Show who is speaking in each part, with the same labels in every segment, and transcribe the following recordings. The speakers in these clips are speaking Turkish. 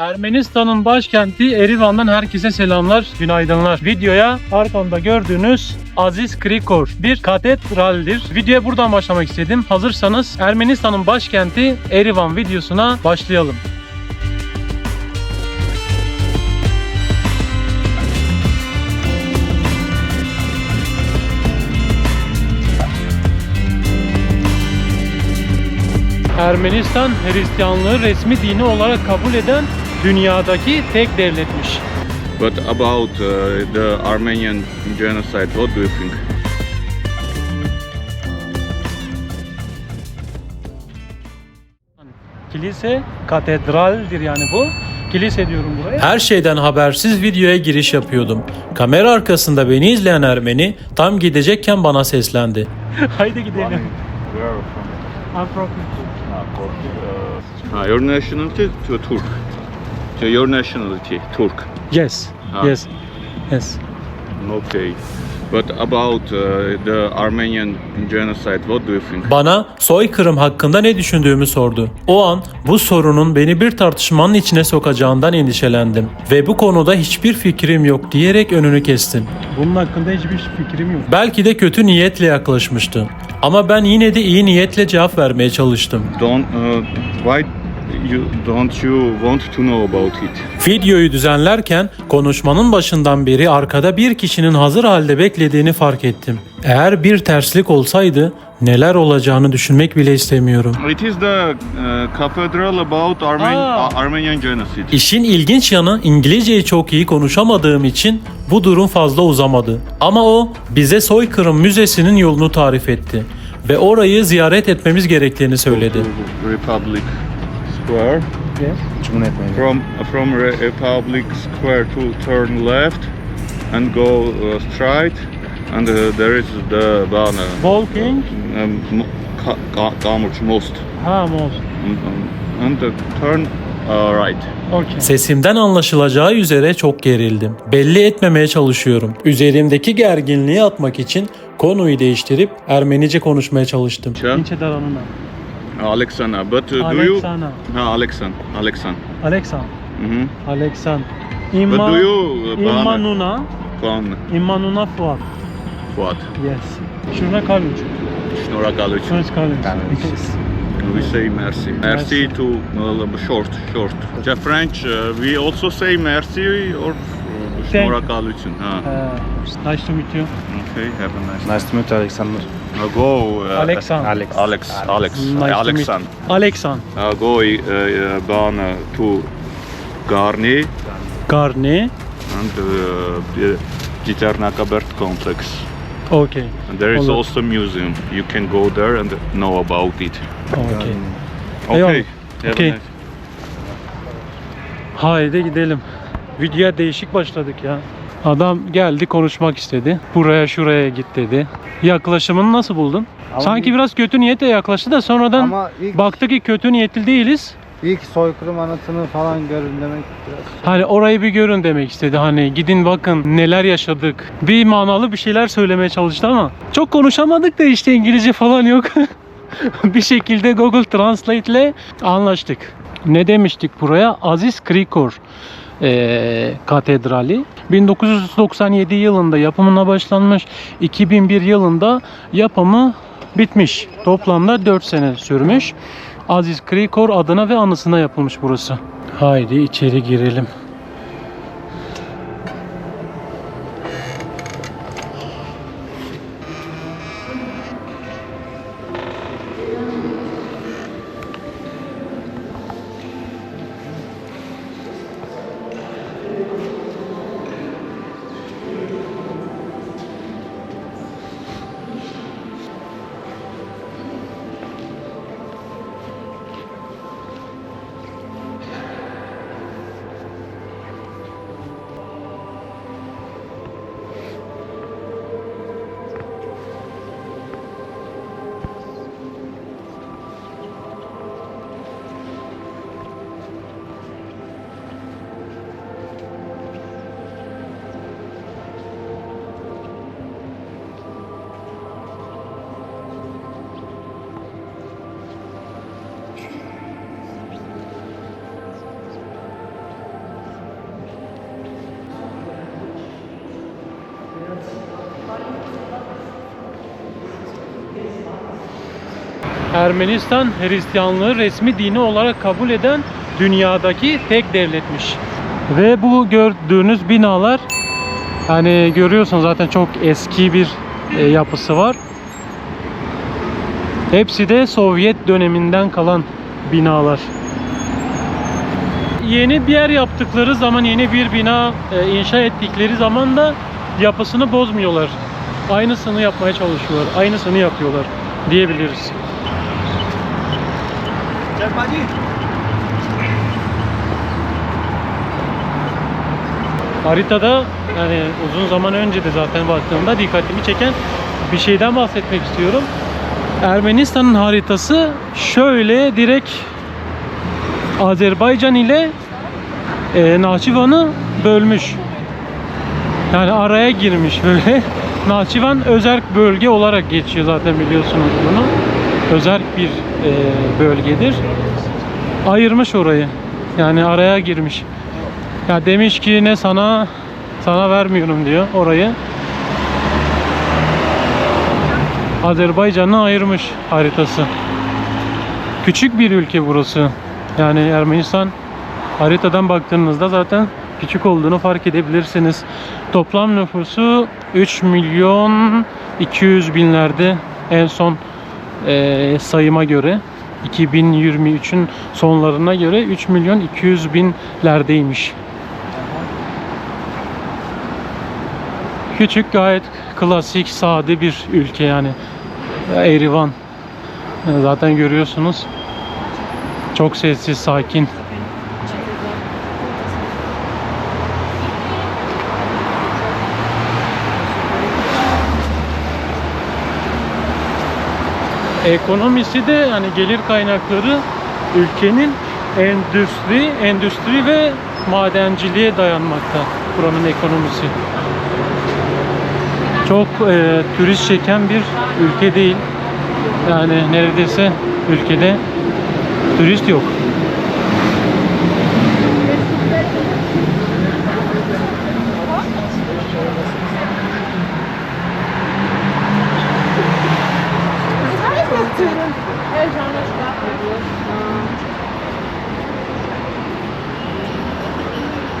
Speaker 1: Ermenistan'ın başkenti Erivan'dan herkese selamlar, günaydınlar. Videoya arkamda gördüğünüz Aziz Krikor bir katedraldir. Videoya buradan başlamak istedim. Hazırsanız Ermenistan'ın başkenti Erivan videosuna başlayalım. Ermenistan Hristiyanlığı resmi dini olarak kabul eden dünyadaki tek devletmiş.
Speaker 2: But about uh, the Armenian genocide, what do you think?
Speaker 1: Kilise katedraldir yani bu. Kilise diyorum buraya. Her şeyden habersiz videoya giriş yapıyordum. Kamera arkasında beni izleyen Ermeni tam gidecekken bana seslendi. Haydi gidelim.
Speaker 2: Where are you from?
Speaker 1: I'm from
Speaker 2: Ah, your nationality to Turk. So your nationality Turk.
Speaker 1: Yes.
Speaker 2: Ah.
Speaker 1: Yes. Yes.
Speaker 2: Okay. But about uh, the Armenian genocide, what do you think?
Speaker 1: Bana soykırım hakkında ne düşündüğümü sordu. O an bu sorunun beni bir tartışmanın içine sokacağından endişelendim. Ve bu konuda hiçbir fikrim yok diyerek önünü kestim. Bunun hakkında hiçbir fikrim yok. Belki de kötü niyetle yaklaşmıştı. Ama ben yine de iyi niyetle cevap vermeye çalıştım.
Speaker 2: Don't uh, why you don't you want to know about it?
Speaker 1: Videoyu düzenlerken konuşmanın başından beri arkada bir kişinin hazır halde beklediğini fark ettim. Eğer bir terslik olsaydı neler olacağını düşünmek bile istemiyorum.
Speaker 2: It is the uh, cathedral about Armen
Speaker 1: Ah.
Speaker 2: Armenian genocide.
Speaker 1: İşin ilginç yanı İngilizceyi çok iyi konuşamadığım için bu durum fazla uzamadı. Ama o bize soykırım müzesinin yolunu tarif etti ve orayı ziyaret etmemiz gerektiğini söyledi.
Speaker 2: Republic Square. From from Re- Republic Square to turn left and go uh, straight, and uh, there is the banner.
Speaker 1: Walking.
Speaker 2: Um, Most.
Speaker 1: Ha most.
Speaker 2: Um, um, And uh, turn uh, right.
Speaker 1: Okay. Sesimden anlaşılacağı üzere çok gerildim. Belli etmemeye çalışıyorum. Üzerimdeki gerginliği atmak için konuyu değiştirip Ermenice konuşmaya çalıştım.
Speaker 2: Sure. Alexana. But uh, do you?
Speaker 1: Aleksana.
Speaker 2: Ha, Alexan. Alexan.
Speaker 1: Aleksan.
Speaker 2: Mhm.
Speaker 1: Aleksan.
Speaker 2: But do you? Uh, banner.
Speaker 1: İmmanuna.
Speaker 2: Pan
Speaker 1: İmmanuna Fuat.
Speaker 2: Fuat.
Speaker 1: Yes. Şuna Kaluç.
Speaker 2: Shnora Galuch.
Speaker 1: Şuna. Yes.
Speaker 2: We say merci. Merci to uh, short, short. The French, uh, we also say merci or
Speaker 1: Thank-
Speaker 2: Shnora Galuchin. Ha.
Speaker 1: Uh, nice to meet you.
Speaker 2: Okay, have a nice.
Speaker 3: Nice to meet you, Alexander.
Speaker 2: Uh, go. Uh,
Speaker 1: Alexan.
Speaker 3: Alex.
Speaker 2: Alex. Alex.
Speaker 1: Nice to meet
Speaker 2: Alexan.
Speaker 1: Aleksan.
Speaker 2: Uh, go uh, uh, Bana to Garni
Speaker 1: Garni.
Speaker 2: and uh, the Giternakabert complex.
Speaker 1: Okay.
Speaker 2: And there is
Speaker 1: Olur.
Speaker 2: also museum. You can go there and know about it.
Speaker 1: Okay.
Speaker 2: Okay.
Speaker 1: Eyvallah.
Speaker 2: Have a
Speaker 1: Okay.
Speaker 2: nice-
Speaker 1: Haydi gidelim. Videoya değişik başladık ya. Adam geldi konuşmak istedi. Buraya şuraya git dedi. Yaklaşımını nasıl buldun?
Speaker 3: Ama
Speaker 1: Sanki
Speaker 3: ilk-
Speaker 1: biraz kötü niyetle yaklaştı da sonradan
Speaker 3: Ama ilk,
Speaker 1: baktı ki kötü niyetli değiliz.
Speaker 3: ilk soykırım anıtını falan görün demek biraz.
Speaker 1: Hani orayı bir görün demek istedi. Hani gidin bakın neler yaşadık. Bir manalı bir şeyler söylemeye çalıştı ama çok konuşamadık da işte İngilizce falan yok. bir şekilde Google Translate ile anlaştık. Ne demiştik buraya? Aziz Krikor eee, Katedrali. 1997 yılında yapımına başlanmış. 2001 yılında yapımı bitmiş. Toplamda 4 sene sürmüş. Aziz Krikor adına ve anısına yapılmış burası. Haydi içeri girelim. Ermenistan Hristiyanlığı resmi dini olarak kabul eden dünyadaki tek devletmiş. Ve bu gördüğünüz binalar hani görüyorsunuz zaten çok eski bir e, yapısı var. Hepsi de Sovyet döneminden kalan binalar. Yeni bir yer yaptıkları zaman, yeni bir bina e, inşa ettikleri zaman da yapısını bozmuyorlar. Aynısını yapmaya çalışıyorlar. Aynısını yapıyorlar diyebiliriz. Haritada yani uzun zaman önce de zaten baktığımda dikkatimi çeken bir şeyden bahsetmek istiyorum. Ermenistan'ın haritası şöyle direkt Azerbaycan ile e, Nahçıvan'ı bölmüş. Yani araya girmiş böyle. Nahçıvan özerk bölge olarak geçiyor zaten biliyorsunuz bunu. Özerk bir e, bölgedir. Ayırmış orayı. Yani araya girmiş. Ya demiş ki ne sana sana vermiyorum diyor orayı. Azerbaycan'ı ayırmış haritası. Küçük bir ülke burası. Yani Ermenistan haritadan baktığınızda zaten küçük olduğunu fark edebilirsiniz. Toplam nüfusu 3 milyon 200 binlerde en son eee, sayıma göre 2023'ün sonlarına göre 3 milyon 200 binlerdeymiş. Küçük gayet klasik sade bir ülke yani. Erivan. Zaten görüyorsunuz. Çok sessiz, sakin. Ekonomisi de yani gelir kaynakları ülkenin endüstri, endüstri ve madenciliğe dayanmakta buranın ekonomisi. Çok e, turist çeken bir ülke değil. Yani neredeyse ülkede turist yok.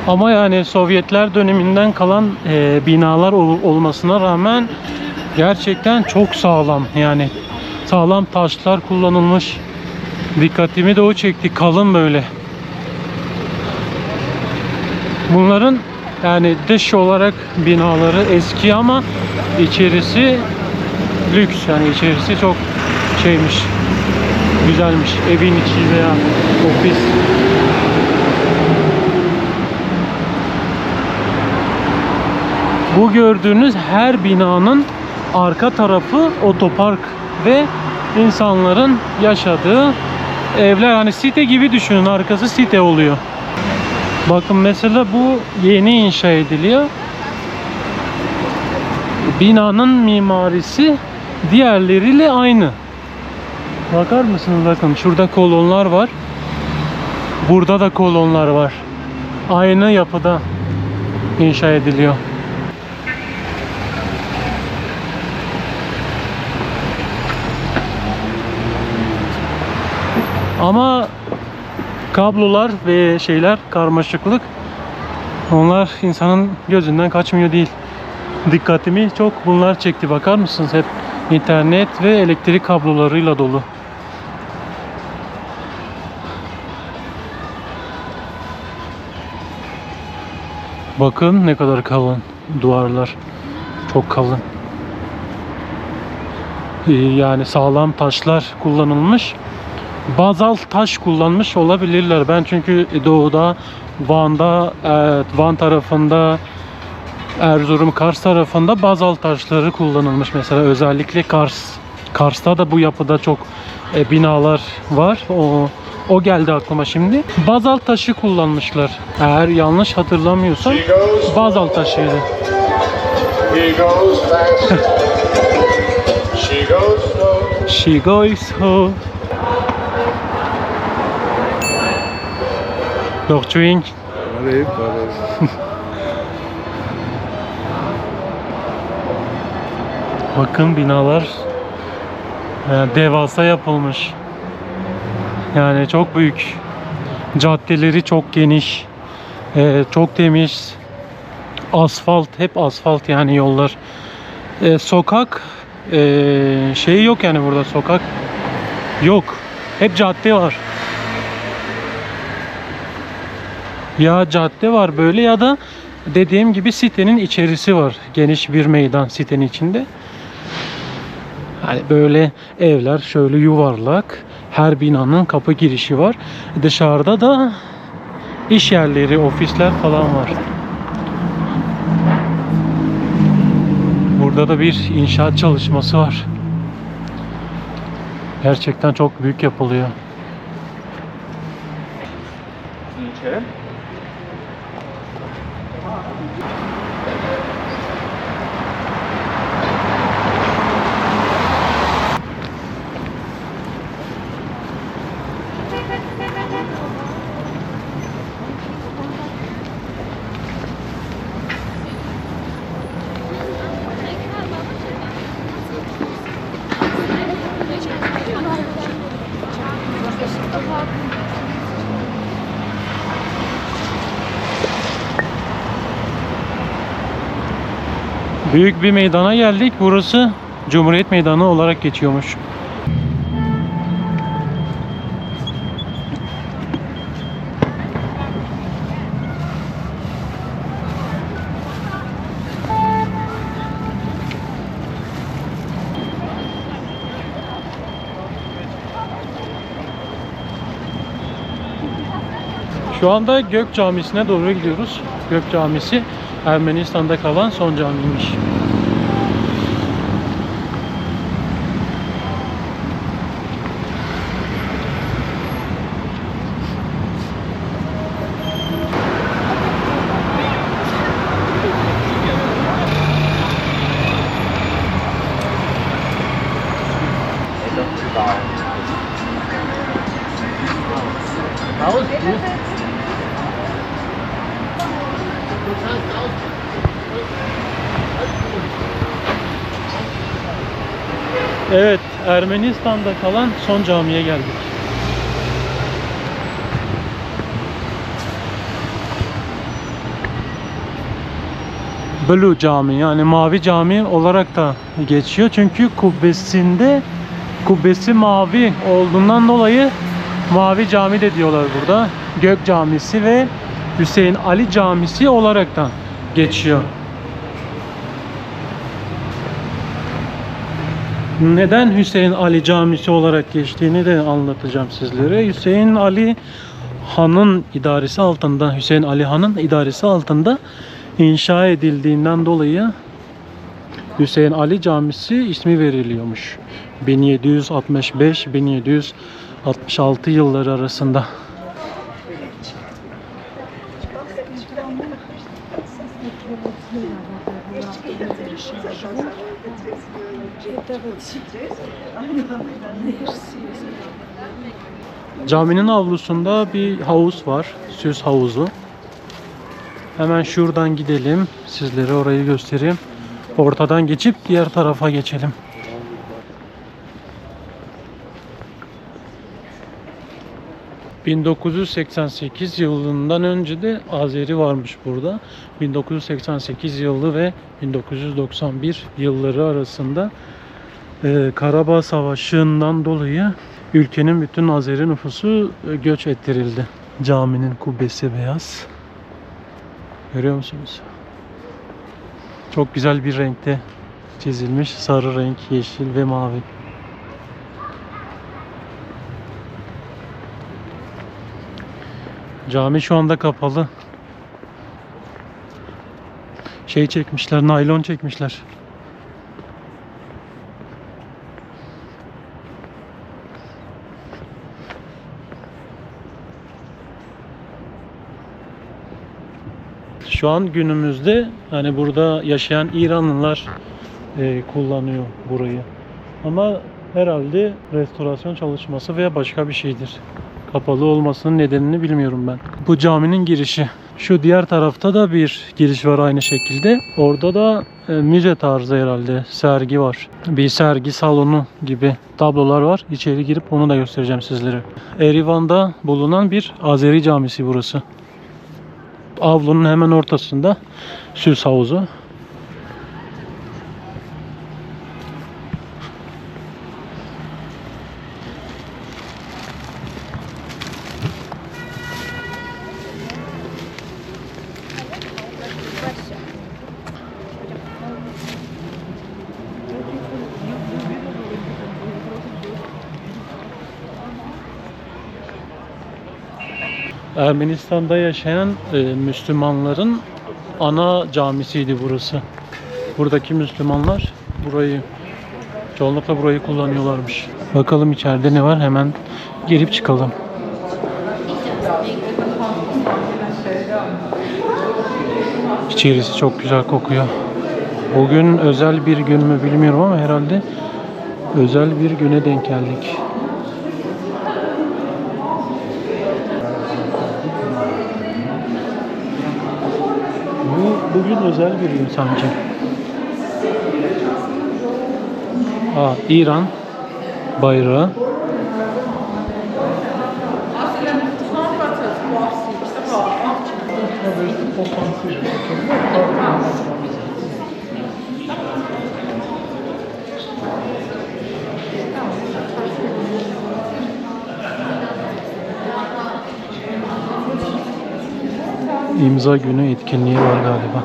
Speaker 1: Ama yani Sovyetler döneminden kalan e, binalar ol- olmasına rağmen gerçekten çok sağlam. Yani sağlam taşlar kullanılmış. Dikkatimi de o çekti. Kalın böyle. Bunların yani dış olarak binaları eski ama içerisi lüks. Yani içerisi çok şeymiş. Güzelmiş. Evin içi veya ofis Bu gördüğünüz her binanın arka tarafı otopark ve insanların yaşadığı evler. Hani site gibi düşünün arkası site oluyor. Bakın mesela bu yeni inşa ediliyor. Binanın mimarisi diğerleriyle aynı. Bakar mısınız bakın şurada kolonlar var. Burada da kolonlar var. Aynı yapıda inşa ediliyor. Ama kablolar ve şeyler karmaşıklık onlar insanın gözünden kaçmıyor değil. Dikkatimi çok bunlar çekti. Bakar mısınız? Hep internet ve elektrik kablolarıyla dolu. Bakın ne kadar kalın duvarlar. Çok kalın. Ee, Yani sağlam taşlar kullanılmış bazalt taş kullanmış olabilirler. Ben çünkü doğuda Van'da, evet, Van tarafında Erzurum, Kars tarafında bazalt taşları kullanılmış. Mesela özellikle Kars. Kars'ta da bu yapıda çok e, binalar var. O o geldi aklıma şimdi. Bazalt taşı kullanmışlar. Eğer yanlış hatırlamıyorsam bazalt taşıydı.
Speaker 4: She goes slow.
Speaker 1: She goes home. Dokçuing. Bakın binalar e, devasa yapılmış. Yani çok büyük. Caddeleri çok geniş. e, çok temiz. Asfalt, hep asfalt yani yollar. E, sokak e, şeyi yok yani burada sokak yok. Hep cadde var. Ya cadde var böyle ya da dediğim gibi sitenin içerisi var. Geniş bir meydan sitenin içinde. Hani böyle evler şöyle yuvarlak. Her binanın kapı girişi var. Dışarıda da iş yerleri, ofisler falan var. Burada da bir inşaat çalışması var. Gerçekten çok büyük yapılıyor. Büyük bir meydana geldik. Burası Cumhuriyet Meydanı olarak geçiyormuş. Şu anda Gök Camisi'ne doğru gidiyoruz. Gök Camisi Ermenistan'da kalan son camiymiş. Ermenistan'da kalan son camiye geldik. Blue Cami yani Mavi Cami olarak da geçiyor. Çünkü kubbesinde kubbesi mavi olduğundan dolayı Mavi Cami de diyorlar burada. Gök Camisi ve Hüseyin Ali Camisi olarak da geçiyor. Neden Hüseyin Ali Camisi olarak geçtiğini de anlatacağım sizlere. Hüseyin Ali Han'ın idaresi altında, Hüseyin Ali Han'ın idaresi altında inşa edildiğinden dolayı Hüseyin Ali Camisi ismi veriliyormuş. 1765-1766 yılları arasında. Caminin avlusunda bir havuz var. Süs havuzu. Hemen şuradan gidelim. Sizlere orayı göstereyim. Ortadan geçip diğer tarafa geçelim. ...1988 yılından önce de Azeri varmış burada. 1988 yılı ve 1991 yılları arasında... e, ...Karabağ Savaşı'ndan dolayı... ...ülkenin bütün Azeri nüfusu e, göç ettirildi. Caminin kubbesi beyaz. Görüyor musunuz? Çok güzel bir renkte çizilmiş. Sarı renk, yeşil ve mavi. Cami şu anda kapalı. Şey çekmişler, naylon çekmişler. Şu an günümüzde hani burada yaşayan İranlılar e, kullanıyor burayı. Ama herhalde restorasyon çalışması veya başka bir şeydir. Kapalı olmasının nedenini bilmiyorum ben. Bu caminin girişi Şu diğer tarafta da bir giriş var aynı şekilde. Orada da e, müze tarzı herhalde sergi var. Bir sergi salonu gibi tablolar var. İçeri girip onu da göstereceğim sizlere. Erivan'da bulunan bir Azeri camisi burası. Avlunun hemen ortasında süs havuzu. Ermenistan'da yaşayan e, Müslümanların ana camisiydi burası. Buradaki Müslümanlar burayı çoğunlukla burayı kullanıyorlarmış. Bakalım içeride ne var hemen girip çıkalım. İçerisi çok güzel kokuyor. Bugün özel bir gün mü bilmiyorum ama herhalde özel bir güne denk geldik. Bugün özel bir gün sanki. Aa, İran bayrağı. İmza günü etkinliği var galiba.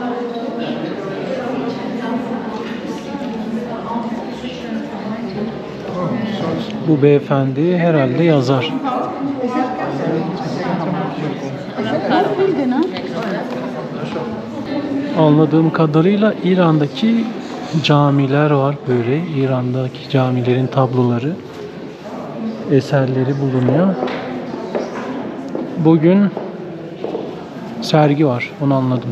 Speaker 1: Bu beyefendi herhalde yazar. Anladığım kadarıyla İran'daki camiler var böyle. İran'daki camilerin tabloları, eserleri bulunuyor. Bugün sergi var. Onu anladım.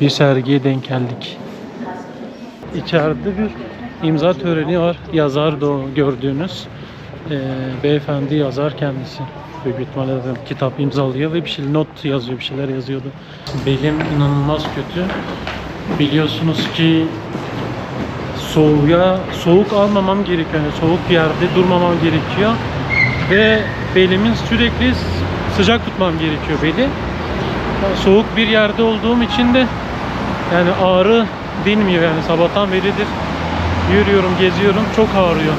Speaker 1: Bir sergiye denk geldik. İçeride bir imza töreni var. Yazar da o gördüğünüz. Ee, beyefendi yazar kendisi. Büyük ihtimalle kitap imzalıyor ve bir şey not yazıyor, bir şeyler yazıyordu. Belim inanılmaz kötü. Biliyorsunuz ki soğuğa, soğuk almamam gerekiyor. Yani soğuk bir yerde durmamam gerekiyor. Ve belimin sürekli sıcak tutmam gerekiyor beli. Soğuk bir yerde olduğum için de yani ağrı dinmiyor yani sabahtan beridir yürüyorum, geziyorum çok ağrıyor.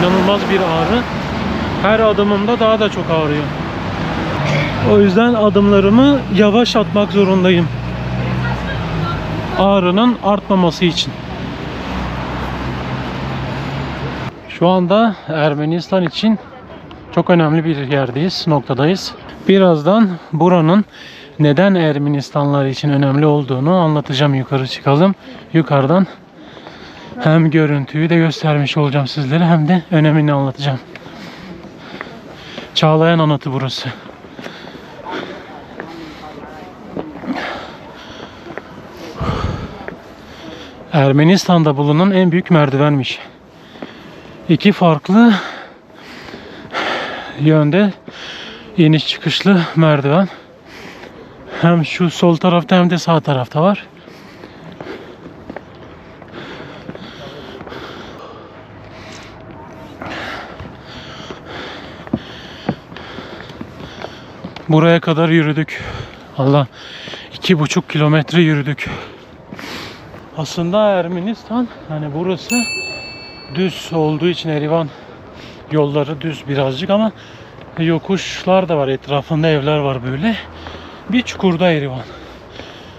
Speaker 1: İnanılmaz bir ağrı. Her adımımda daha da çok ağrıyor. O yüzden adımlarımı yavaş atmak zorundayım. Ağrının artmaması için. Şu anda Ermenistan için çok önemli bir yerdeyiz, noktadayız. Birazdan buranın neden Ermenistanlar için önemli olduğunu anlatacağım yukarı çıkalım. Yukarıdan hem görüntüyü de göstermiş olacağım sizlere hem de önemini anlatacağım. Çağlayan Anıtı burası. Ermenistan'da bulunan en büyük merdivenmiş. İki farklı yönde iniş çıkışlı merdiven. Hem şu sol tarafta hem de sağ tarafta var. Buraya kadar yürüdük. Allah iki buçuk kilometre yürüdük. Aslında Ermenistan hani burası düz olduğu için Erivan yolları düz birazcık ama yokuşlar da var etrafında evler var böyle. Bir çukurda Erivan.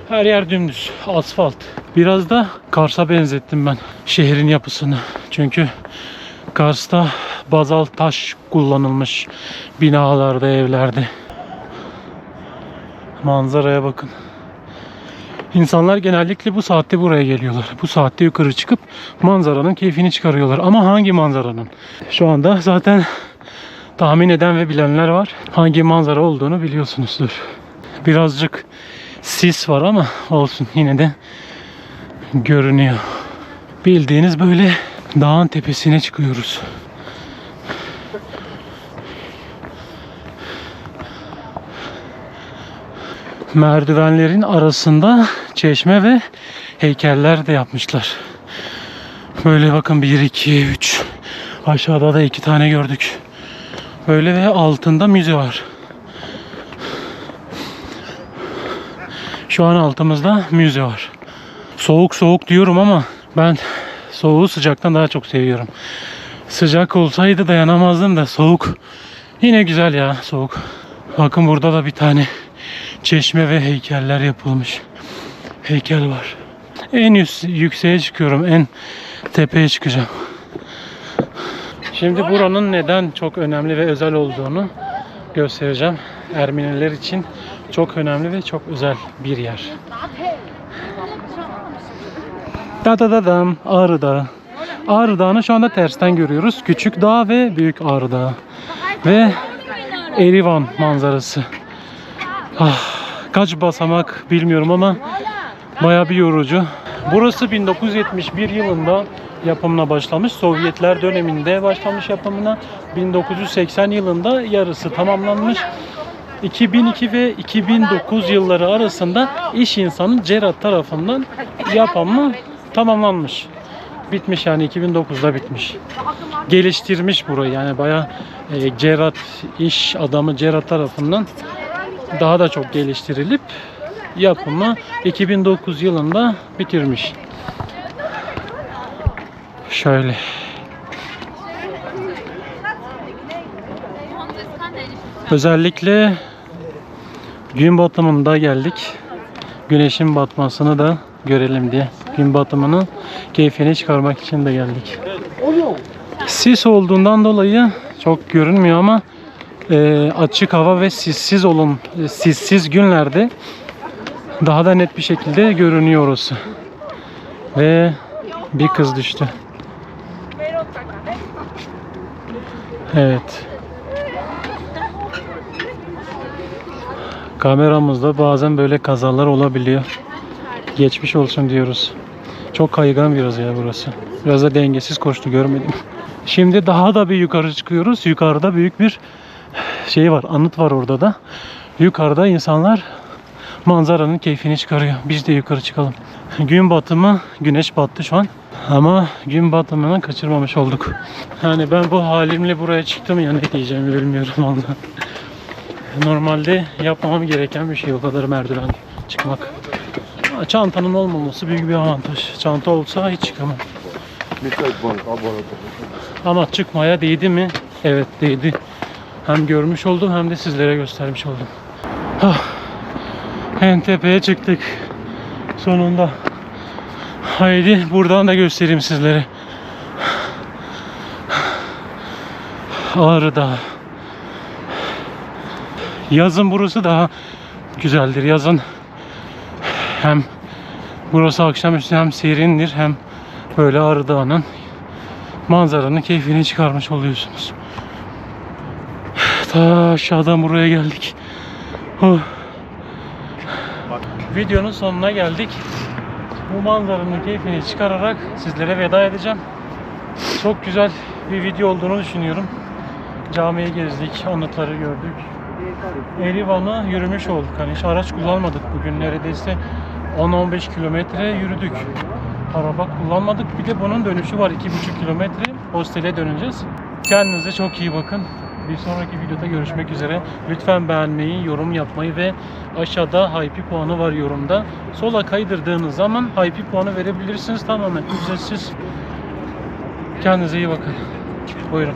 Speaker 1: Her yer dümdüz asfalt. Biraz da Kars'a benzettim ben şehrin yapısını. Çünkü Kars'ta bazalt taş kullanılmış binalarda, evlerde. Manzaraya bakın. İnsanlar genellikle bu saatte buraya geliyorlar. Bu saatte yukarı çıkıp manzaranın keyfini çıkarıyorlar. Ama hangi manzaranın? Şu anda zaten tahmin eden ve bilenler var. Hangi manzara olduğunu biliyorsunuzdur. Birazcık sis var ama olsun yine de görünüyor. Bildiğiniz böyle dağın tepesine çıkıyoruz. Merdivenlerin arasında çeşme ve heykeller de yapmışlar. Böyle bakın 1, 2, 3. Aşağıda da iki tane gördük. Böyle ve altında müze var. Şu an altımızda müze var. Soğuk soğuk diyorum ama ben soğuğu sıcaktan daha çok seviyorum. Sıcak olsaydı dayanamazdım da soğuk yine güzel ya soğuk. Bakın burada da bir tane çeşme ve heykeller yapılmış. Heykel var. En üst yükseğe çıkıyorum. En tepeye çıkacağım. Şimdi buranın neden çok önemli ve özel olduğunu göstereceğim. Ermeniler için çok önemli ve çok özel bir yer. Da da da dam Ağrı Dağı. Ağrı Dağı'nı şu anda tersten görüyoruz. Küçük Dağ ve Büyük Ağrı Dağı. Ve Erivan manzarası. Ah, kaç basamak bilmiyorum ama bayağı bir yorucu. Burası 1971 yılında yapımına başlamış. Sovyetler döneminde başlamış yapımına. 1980 yılında yarısı tamamlanmış. 2002 ve 2009 yılları arasında iş insanı Cerat tarafından yapımı tamamlanmış. Bitmiş yani 2009'da bitmiş. Geliştirmiş burayı yani bayağı e, Cerat iş adamı Cerat tarafından daha da çok geliştirilip yapımı 2009 yılında bitirmiş. Şöyle. Özellikle gün batımında geldik. Güneşin batmasını da görelim diye. Gün batımının keyfini çıkarmak için de geldik. Sis olduğundan dolayı çok görünmüyor ama e, açık hava ve sissiz olun e, sissiz günlerde daha da net bir şekilde görünüyor orası. Ve bir kız düştü. Evet. Kameramızda bazen böyle kazalar olabiliyor. Geçmiş olsun diyoruz. Çok kaygan biraz ya burası. Biraz da dengesiz koştu görmedim. Şimdi daha da bir yukarı çıkıyoruz. Yukarıda büyük bir şey var, anıt var orada da. Yukarıda insanlar manzaranın keyfini çıkarıyor. Biz de yukarı çıkalım. Gün batımı, güneş battı şu an. Ama gün batımını kaçırmamış olduk. Yani ben bu halimle buraya çıktım ya ne diyeceğimi bilmiyorum vallahi. Normalde yapmamam gereken bir şey o kadar merdiven çıkmak. Çantanın olmaması büyük bir avantaj. Çanta olsa hiç çıkamam. Ama çıkmaya değdi mi? Evet değdi. Hem görmüş oldum hem de sizlere göstermiş oldum. Ah, en tepeye çıktık. Sonunda. Haydi buradan da göstereyim sizlere. Ağrı Dağı. Yazın burası daha güzeldir. Yazın hem burası akşamüstü hem serindir hem böyle Ağrı Dağı'nın manzaranın keyfini çıkarmış oluyorsunuz. Ta aşağıdan buraya geldik. Oh. Videonun sonuna geldik. Bu manzaranın keyfini çıkararak sizlere veda edeceğim. Çok güzel bir video olduğunu düşünüyorum. Camiyi gezdik, anıtları gördük. Erivan'a yürümüş olduk. Hani hiç araç kullanmadık bugün. Neredeyse 10-15 kilometre yürüdük. Araba kullanmadık. Bir de bunun dönüşü var 2,5 kilometre. Hostele döneceğiz. Kendinize çok iyi bakın. Bir sonraki videoda görüşmek üzere. Lütfen beğenmeyi, yorum yapmayı ve aşağıda hype puanı var yorumda. Sola kaydırdığınız zaman hype puanı verebilirsiniz. Tamamen ücretsiz. Kendinize iyi bakın. Buyurun.